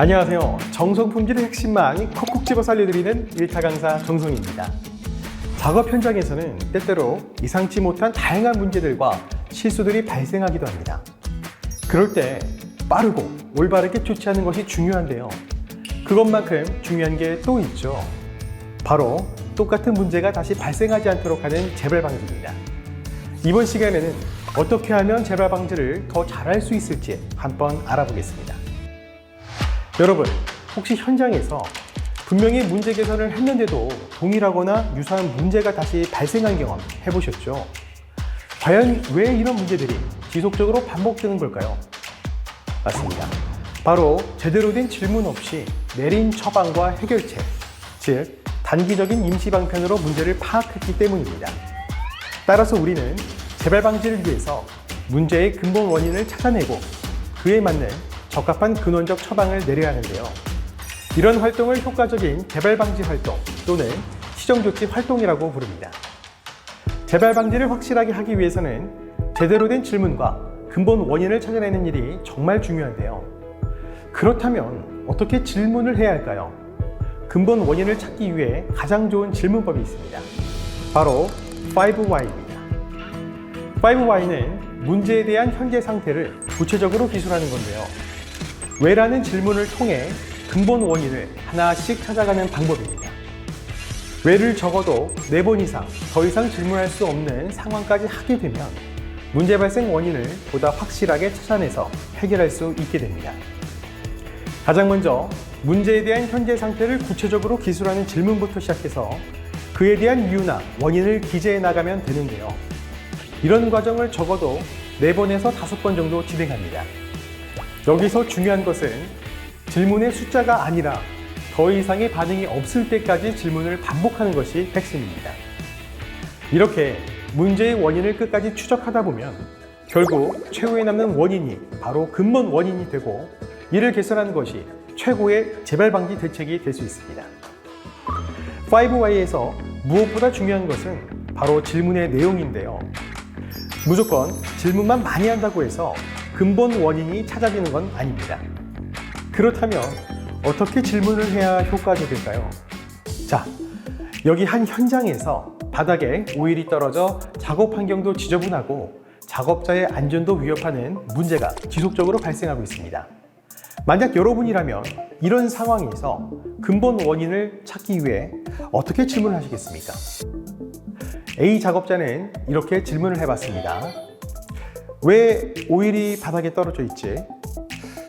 안녕하세요. 정성 품질의 핵심만 콕콕 집어 살려드리는 일타 강사 정성입니다. 작업 현장에서는 때때로 예상치 못한 다양한 문제들과 실수들이 발생하기도 합니다. 그럴 때 빠르고 올바르게 조치하는 것이 중요한데요. 그것만큼 중요한 게 또 있죠. 바로 똑같은 문제가 다시 발생하지 않도록 하는 재발 방지입니다. 이번 시간에는 어떻게 하면 재발 방지를 더 잘할 수 있을지 한번 알아보겠습니다. 여러분, 혹시 현장에서 분명히 문제 개선을 했는데도 동일하거나 유사한 문제가 다시 발생한 경험 해보셨죠? 과연 왜 이런 문제들이 지속적으로 반복되는 걸까요? 맞습니다. 바로 제대로 된 질문 없이 내린 처방과 해결책, 즉, 단기적인 임시 방편으로 문제를 파악했기 때문입니다. 따라서 우리는 재발 방지를 위해서 문제의 근본 원인을 찾아내고 그에 맞는 적합한 근원적 처방을 내려야 하는데요. 이런 활동을 효과적인 재발 방지 활동 또는 시정 조치 활동이라고 부릅니다. 재발 방지를 확실하게 하기 위해서는 제대로 된 질문과 근본 원인을 찾아내는 일이 정말 중요한데요. 그렇다면 어떻게 질문을 해야 할까요? 근본 원인을 찾기 위해 가장 좋은 질문법이 있습니다. 바로 5Y입니다. 5Y는 문제에 대한 현재 상태를 구체적으로 기술하는 건데요. 왜라는 질문을 통해 근본 원인을 하나씩 찾아가는 방법입니다. 왜를 적어도 네 번 이상 더 이상 질문할 수 없는 상황까지 하게 되면 문제 발생 원인을 보다 확실하게 찾아내서 해결할 수 있게 됩니다. 가장 먼저 문제에 대한 현재 상태를 구체적으로 기술하는 질문부터 시작해서 그에 대한 이유나 원인을 기재해 나가면 되는데요. 이런 과정을 적어도 4번에서 5번 정도 진행합니다. 여기서 중요한 것은 질문의 숫자가 아니라 더 이상의 반응이 없을 때까지 질문을 반복하는 것이 핵심입니다. 이렇게 문제의 원인을 끝까지 추적하다 보면 결국 최후에 남는 원인이 바로 근본 원인이 되고 이를 개선하는 것이 최고의 재발 방지 대책이 될 수 있습니다. 5Y에서 무엇보다 중요한 것은 바로 질문의 내용인데요. 무조건 질문만 많이 한다고 해서 근본 원인이 찾아지는 건 아닙니다. 그렇다면 어떻게 질문을 해야 효과적일까요? 자, 여기 한 현장에서 바닥에 오일이 떨어져 작업 환경도 지저분하고 작업자의 안전도 위협하는 문제가 지속적으로 발생하고 있습니다. 만약 여러분이라면 이런 상황에서 근본 원인을 찾기 위해 어떻게 질문하시겠습니까? A 작업자는 이렇게 질문을 해봤습니다. 왜 오일이 바닥에 떨어져 있지?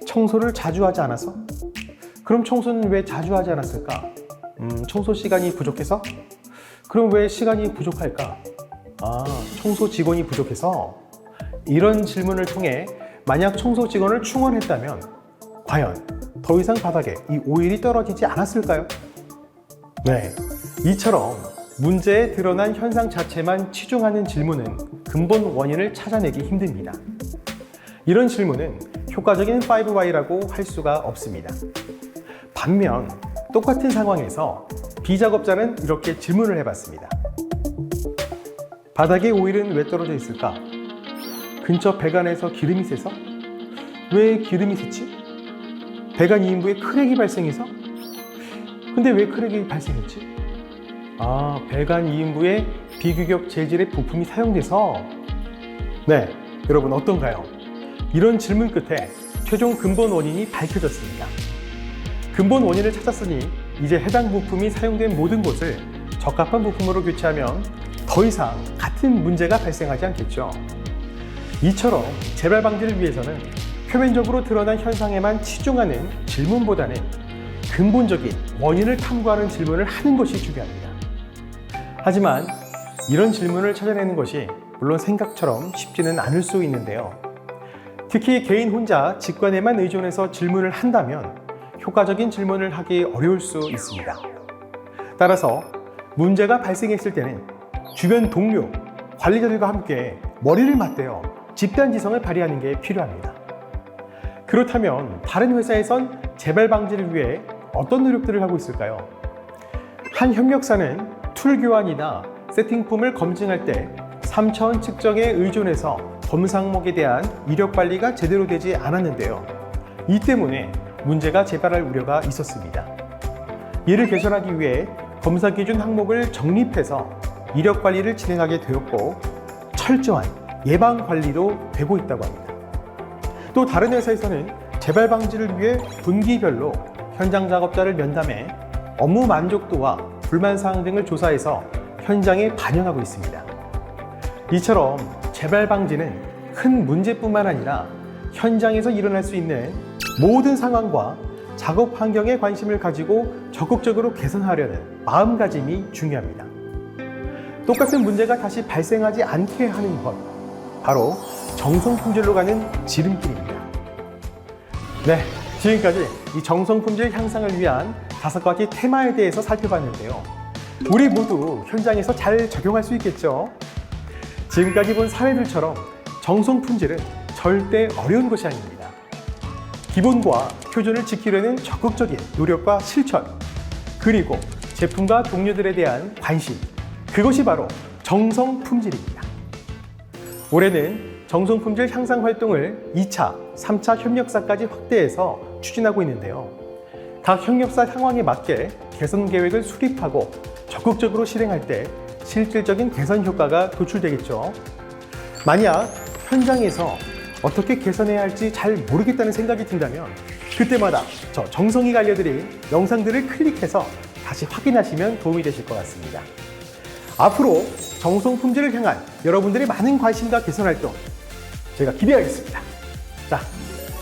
청소를 자주 하지 않아서? 그럼 청소는 왜 자주 하지 않았을까? 음, 청소 시간이 부족해서? 그럼 왜 시간이 부족할까? 아, 청소 직원이 부족해서? 이런 질문을 통해 만약 청소 직원을 충원했다면 과연 더 이상 바닥에 이 오일이 떨어지지 않았을까요? 네, 이처럼 문제에 드러난 현상 자체만 치중하는 질문은 근본 원인을 찾아내기 힘듭니다. 이런 질문은 효과적인 5Y라고 할 수가 없습니다. 반면 똑같은 상황에서 비작업자는 이렇게 질문을 해봤습니다. 바닥에 오일은 왜 떨어져 있을까? 근처 배관에서 기름이 새서? 왜 기름이 새지? 배관 2인부에 크랙이 발생해서? 근데 왜 크랙이 발생했지? 아, 배관 2인부에 비규격 재질의 부품이 사용돼서 네, 여러분 어떤가요? 이런 질문 끝에 최종 근본 원인이 밝혀졌습니다. 근본 원인을 찾았으니 이제 해당 부품이 사용된 모든 곳을 적합한 부품으로 교체하면 더 이상 같은 문제가 발생하지 않겠죠. 이처럼 재발 방지를 위해서는 표면적으로 드러난 현상에만 치중하는 질문보다는 근본적인 원인을 탐구하는 질문을 하는 것이 중요합니다. 하지만 이런 질문을 찾아내는 것이 물론 생각처럼 쉽지는 않을 수 있는데요. 특히 개인 혼자 직관에만 의존해서 질문을 한다면 효과적인 질문을 하기 어려울 수 있습니다. 따라서 문제가 발생했을 때는 주변 동료, 관리자들과 함께 머리를 맞대어 집단 지성을 발휘하는 게 필요합니다. 그렇다면 다른 회사에선 재발 방지를 위해 어떤 노력들을 하고 있을까요? 한 협력사는 툴 교환이나 세팅품을 검증할 때 3차원 측정에 의존해서 검상목에 대한 이력 관리가 제대로 되지 않았는데요. 이 때문에 문제가 재발할 우려가 있었습니다. 이를 개선하기 위해 검사 기준 항목을 정립해서 이력 관리를 진행하게 되었고 철저한 예방 관리도 되고 있다고 합니다. 또 다른 회사에서는 재발 방지를 위해 분기별로 현장 작업자를 면담해 업무 만족도와 불만 사항 등을 조사해서 현장에 반영하고 있습니다. 이처럼 재발 방지는 큰 문제뿐만 아니라 현장에서 일어날 수 있는 모든 상황과 작업 환경에 관심을 가지고 적극적으로 개선하려는 마음가짐이 중요합니다. 똑같은 문제가 다시 발생하지 않게 하는 것, 바로 정성 품질로 가는 지름길입니다. 네, 지금까지 이 정성 품질 향상을 위한 다섯 가지 테마에 대해서 살펴봤는데요. 우리 모두 현장에서 잘 적용할 수 있겠죠? 지금까지 본 사례들처럼 정성 품질은 절대 어려운 것이 아닙니다. 기본과 표준을 지키려는 적극적인 노력과 실천, 그리고 제품과 동료들에 대한 관심, 그것이 바로 정성 품질입니다. 올해는 정성 품질 향상 활동을 2차, 3차 협력사까지 확대해서 추진하고 있는데요. 각 협력사 상황에 맞게 개선 계획을 수립하고 적극적으로 실행할 때 실질적인 개선 효과가 도출되겠죠. 만약 현장에서 어떻게 개선해야 할지 잘 모르겠다는 생각이 든다면 그때마다 저 정성이가 알려드린 영상들을 클릭해서 다시 확인하시면 도움이 되실 것 같습니다. 앞으로 정성 품질을 향한 여러분들의 많은 관심과 개선 활동 제가 기대하겠습니다. 자,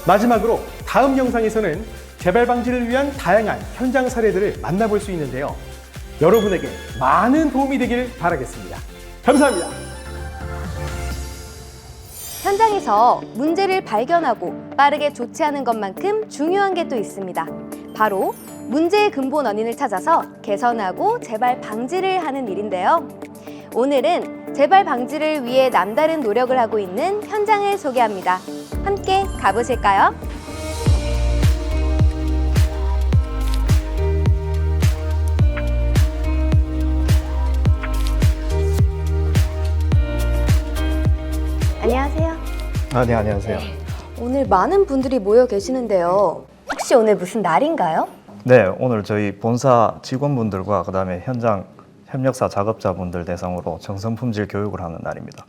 마지막으로 다음 영상에서는 재발 방지를 위한 다양한 현장 사례들을 만나볼 수 있는데요. 여러분에게 많은 도움이 되길 바라겠습니다. 감사합니다. 현장에서 문제를 발견하고 빠르게 조치하는 것만큼 중요한 게 또 있습니다. 바로 문제의 근본 원인을 찾아서 개선하고 재발 방지를 하는 일인데요. 오늘은 재발 방지를 위해 남다른 노력을 하고 있는 현장을 소개합니다. 함께 가보실까요? 안녕하세요. 아, 네, 안녕하세요. 오늘 많은 분들이 모여 계시는데요. 혹시 오늘 무슨 날인가요? 네, 오늘 저희 본사 직원분들과 그다음에 현장 협력사 작업자분들 대상으로 정성 품질 교육을 하는 날입니다.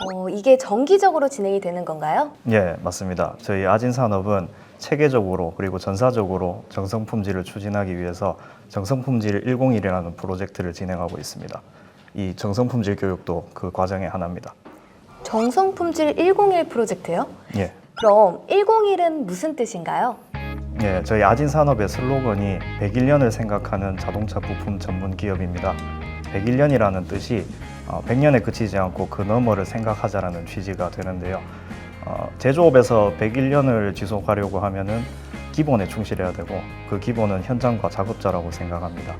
어, 이게 정기적으로 진행이 되는 건가요? 예, 맞습니다. 저희 아진 산업은 체계적으로 그리고 전사적으로 정성 품질을 추진하기 위해서 정성 품질 101이라는 프로젝트를 진행하고 있습니다. 이 정성 품질 교육도 그 과정의 하나입니다. 정성 품질 101 프로젝트요? 예. 그럼 101은 무슨 뜻인가요? 예, 저희 아진 산업의 슬로건이 101년을 생각하는 자동차 부품 전문 기업입니다. 101년이라는 뜻이 어, 100년에 그치지 않고 그 너머를 생각하자라는 취지가 되는데요. 어, 제조업에서 101년을 지속하려고 하면은 기본에 충실해야 되고 그 기본은 현장과 작업자라고 생각합니다.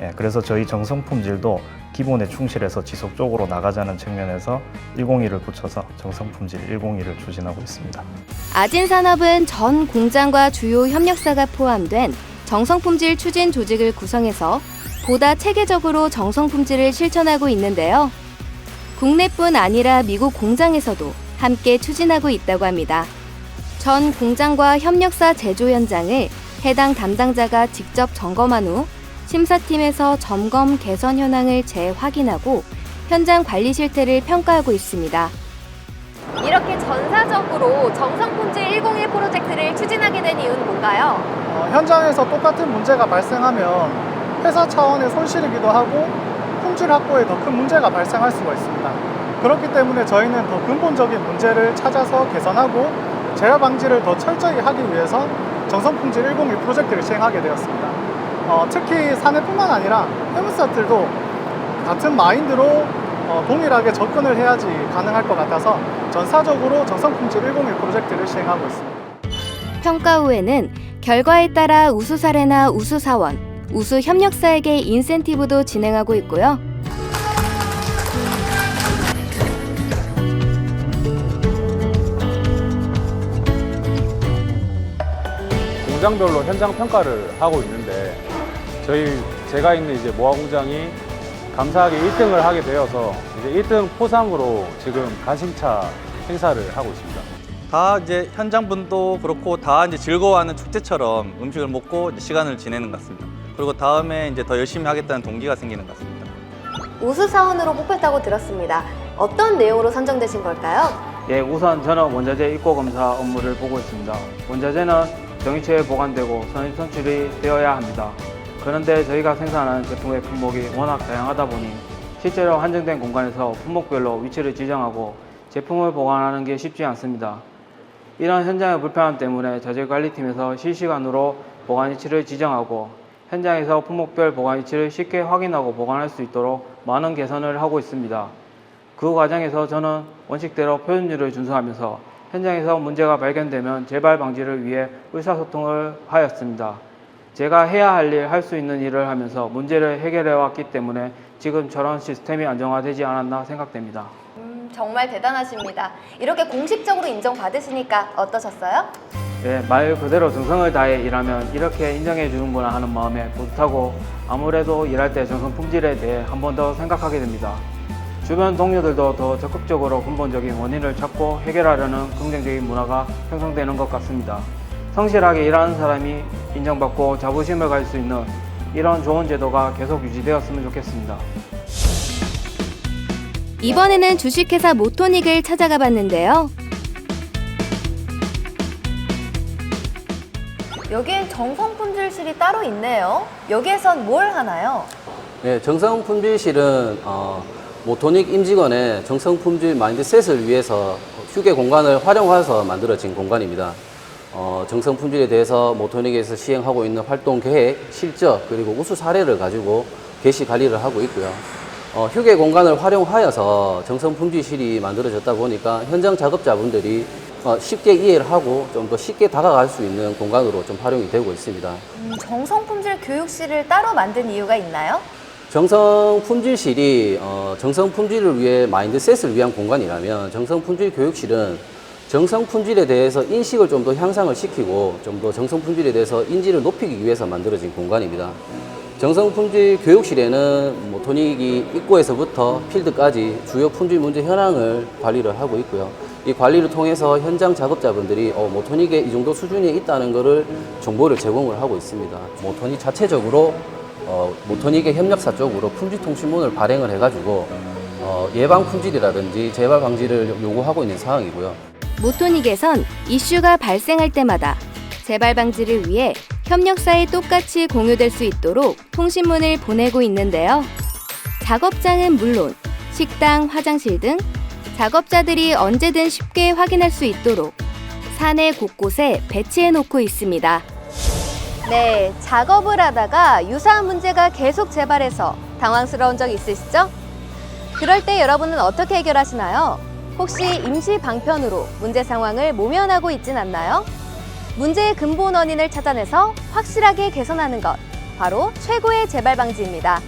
예, 그래서 저희 정성 품질도 기본에 충실해서 지속적으로 나가자는 측면에서 101을 붙여서 정성 품질 101을 추진하고 있습니다. 아진 산업은 전 공장과 주요 협력사가 포함된 정성 품질 추진 조직을 구성해서 보다 체계적으로 정성 품질을 실천하고 있는데요. 국내뿐 아니라 미국 공장에서도 함께 추진하고 있다고 합니다. 전 공장과 협력사 제조 현장을 해당 담당자가 직접 점검한 후 심사팀에서 점검 개선 현황을 재확인하고 현장 관리 실태를 평가하고 있습니다. 이렇게 전사적으로 정성품질 101 프로젝트를 추진하게 된 이유는 뭔가요? 어, 현장에서 똑같은 문제가 발생하면 회사 차원의 손실이기도 하고 품질 확보에 더 큰 문제가 발생할 수가 있습니다. 그렇기 때문에 저희는 더 근본적인 문제를 찾아서 개선하고 재발 방지를 더 철저히 하기 위해서 정성품질 101 프로젝트를 시행하게 되었습니다. 어, 특히 사내뿐만 아니라 헤무스타들도 같은 마인드로 어, 동일하게 접근을 해야지 가능할 것 같아서 전사적으로 정성품질 101 프로젝트를 시행하고 있습니다. 평가 후에는 결과에 따라 우수 사례나 우수 사원, 우수 협력사에게 인센티브도 진행하고 있고요. 공장별로 현장 평가를 하고 있는데 저희 제가 있는 이제 모아 공장이 감사하게 1등을 하게 되어서 이제 1등 포상으로 지금 가심차 행사를 하고 있습니다. 다 이제 현장 분도 그렇고 다 이제 즐거워하는 축제처럼 음식을 먹고 이제 시간을 지내는 것 같습니다. 그리고 다음에 이제 더 열심히 하겠다는 동기가 생기는 것 같습니다. 우수 사원으로 뽑혔다고 들었습니다. 어떤 내용으로 선정되신 걸까요? 예, 우선 저는 원자재 입고 검사 업무를 보고 있습니다. 원자재는 정유체에 보관되고 선입 선출이 되어야 합니다. 그런데 저희가 생산하는 제품의 품목이 워낙 다양하다 보니 실제로 한정된 공간에서 품목별로 위치를 지정하고 제품을 보관하는 게 쉽지 않습니다. 이런 현장의 불편함 때문에 자재관리팀에서 실시간으로 보관 위치를 지정하고 현장에서 품목별 보관 위치를 쉽게 확인하고 보관할 수 있도록 많은 개선을 하고 있습니다. 그 과정에서 저는 원칙대로 표준율을 준수하면서 현장에서 문제가 발견되면 재발 방지를 위해 의사소통을 하였습니다. 제가 해야 할 일, 할 수 있는 일을 하면서 문제를 해결해 왔기 때문에 지금 저런 시스템이 안정화되지 않았나 생각됩니다. 음, 정말 대단하십니다. 이렇게 공식적으로 인정받으시니까 어떠셨어요? 예, 말 그대로 정성을 다해 일하면 이렇게 인정해 주는구나 하는 마음에 뿌듯하고 아무래도 일할 때 정성 품질에 대해 한 번 더 생각하게 됩니다. 주변 동료들도 더 적극적으로 근본적인 원인을 찾고 해결하려는 긍정적인 문화가 형성되는 것 같습니다. 성실하게 일하는 사람이 인정받고 자부심을 가질 수 있는 이런 좋은 제도가 계속 유지되었으면 좋겠습니다. 이번에는 주식회사 모토닉을 찾아가 봤는데요. 여기엔 정성 품질실이 따로 있네요. 여기에선 뭘 하나요? 네, 정성 품질실은 어, 모토닉 임직원의 정성 품질 마인드셋을 위해서 휴게 공간을 활용해서 만들어진 공간입니다. 어, 정성 품질에 대해서 모토닉에서 시행하고 있는 활동 계획, 실적, 그리고 우수 사례를 가지고 개시 관리를 하고 있고요. 어, 휴게 공간을 활용하여서 정성 품질실이 만들어졌다 보니까 현장 작업자분들이 어, 쉽게 이해를 하고 좀 더 쉽게 다가갈 수 있는 공간으로 좀 활용이 되고 있습니다. 음, 정성 품질 교육실을 따로 만든 이유가 있나요? 정성 품질실이 어, 정성 품질을 위해 마인드셋을 위한 공간이라면 정성 품질 교육실은 정성 품질에 대해서 인식을 좀 더 향상을 시키고 좀 더 정성 품질에 대해서 인지를 높이기 위해서 만들어진 공간입니다. 정성 품질 교육실에는 뭐 토닉이 입구에서부터 필드까지 주요 품질 문제 현황을 관리를 하고 있고요. 이 관리를 통해서 현장 작업자분들이 어, 모토닉의 이 정도 수준에 있다는 것을 정보를 제공을 하고 있습니다. 모토닉 자체적으로 어, 모토닉의 협력사 쪽으로 품질 통신문을 발행을 해가지고 어, 예방 품질이라든지 재발 방지를 요구하고 있는 상황이고요. 모토닉에선 이슈가 발생할 때마다 재발 방지를 위해 협력사에 똑같이 공유될 수 있도록 통신문을 보내고 있는데요. 작업장은 물론 식당, 화장실 등 작업자들이 언제든 쉽게 확인할 수 있도록 사내 곳곳에 배치해 놓고 있습니다. 네, 작업을 하다가 유사한 문제가 계속 재발해서 당황스러운 적 있으시죠? 그럴 때 여러분은 어떻게 해결하시나요? 혹시 임시 방편으로 문제 상황을 모면하고 있진 않나요? 문제의 근본 원인을 찾아내서 확실하게 개선하는 것, 바로 최고의 재발 방지입니다.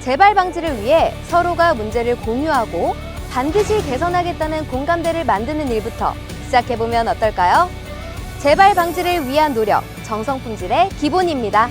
재발 방지를 위해 서로가 문제를 공유하고 반드시 개선하겠다는 공감대를 만드는 일부터 시작해보면 어떨까요? 재발 방지를 위한 노력, 정성 품질의 기본입니다.